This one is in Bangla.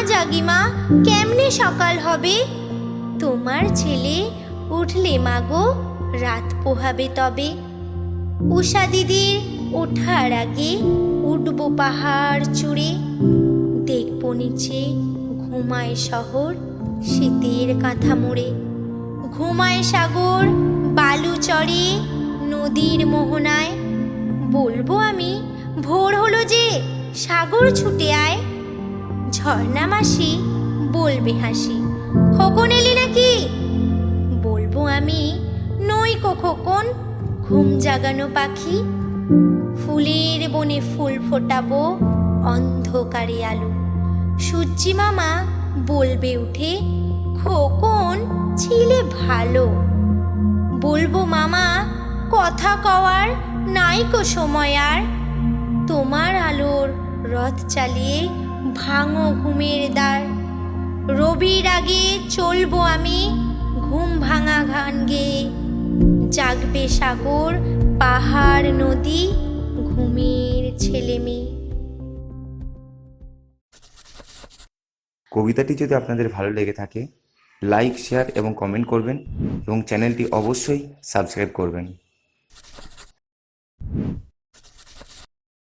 না জাগি কেমনে সকাল হবে? তোমার ছেলে উঠলে মাগো, রাত পোহাবে তবে। উষা দিদির ওঠার আগে উঠবো পাহাড় চূড়ে। দেখব নিচে ঘুমায় শহর শীতের কাঁথা মুড়ে। ঘুমায় সাগর, বালু চড়ে নদীর মোহনায়। বলব আমি, ভোর হলো যে সাগর ছুটে আয়। ঝর্ণা মাসি, বলবে হাসি। খোকন এলি নাকি? বলব আমি নই কো খোকন, ঘুম জাগানো পাখি। ফুলের বনে ফুল ফোটাবো অন্ধকারে আলো। সূর্যি মামা বলবে উঠে, খোকন ছিলে ভালো। বলব মামা, কথা কওয়ার নাইকো সময় আর। তোমার আলোর রথ চালিয়ে ভাঙো ঘুমের দ্বার। রবির আগে চলবো আমি ঘুম ভাঙা গান গেয়ে। জাগবে সাগর, পাহাড়, নদী, ঘুমের ছেলে মেয়ে। কবিতাটি যদি আপনাদের ভালো লেগে থাকে লাইক শেয়ার এবং কমেন্ট করবেন এবং চ্যানেলটি অবশ্যই সাবস্ক্রাইব করবেন।